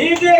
নিজে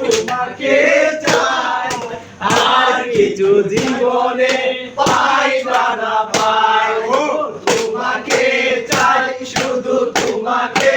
তোমাকে চাই আর কিছু জীবনে না পাই। তোমাকে চাই শুধু তোমাকে